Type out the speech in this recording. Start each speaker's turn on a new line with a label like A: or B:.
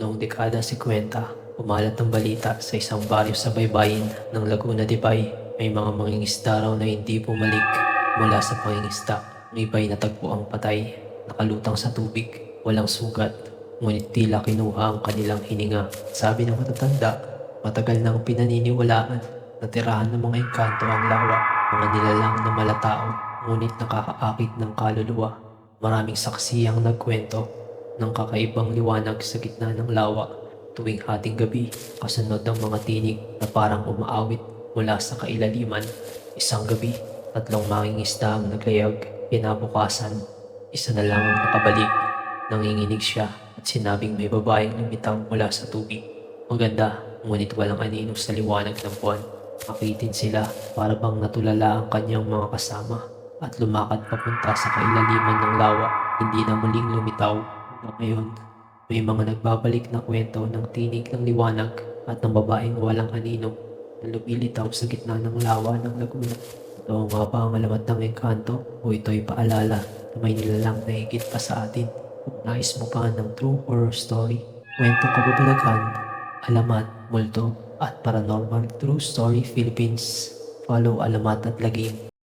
A: Noong dekada 50, umalat ang balita sa isang baryo sa baybayin ng Laguna de Bay. May mga mangingisda raw na hindi bumalik mula sa pangingisda. May iba'y natagpo ang patay, nakalutang sa tubig, walang sugat, ngunit tila kinuha ang kanilang hininga. Sabi ng matatanda, matagal nang pinaniniwalaan na tirahan ng mga engkanto ang lawa, mga nilalang na malatao, ngunit nakakaakit ng kaluluwa. Maraming saksi ang nagkwento ng kakaibang liwanag sa gitna ng lawa tuwing hating gabi kasunod ng mga tinig na parang umaawit mula sa kailaliman. Isang gabi, tatlong mangingisda ang naglayag. Kinabukasan, isa na lang ang nakabalik. Nanginginig siya at sinabing may babaeng lumitaw mula sa tubig. Maganda, ngunit walang anino sa liwanag ng buwan. Akitin sila para bang natulala ang kanyang mga kasama at lumakad papunta sa kailaliman ng lawa. Hindi na muling lumitaw hanggang ngayon. May mga nagbabalik na kwento ng tinig ng liwanag at ng babaeng walang anino na lumilitaw sa gitna ng lawa ng laguna. Ito nga ba ang ng engkanto o ito'y paalala na may nilalang na higit pa sa atin? Kung nais mo pa ng true horror story, kwentong kababalagan, alamat, multo, at paranormal true story Philippines. Follow alamat at lagim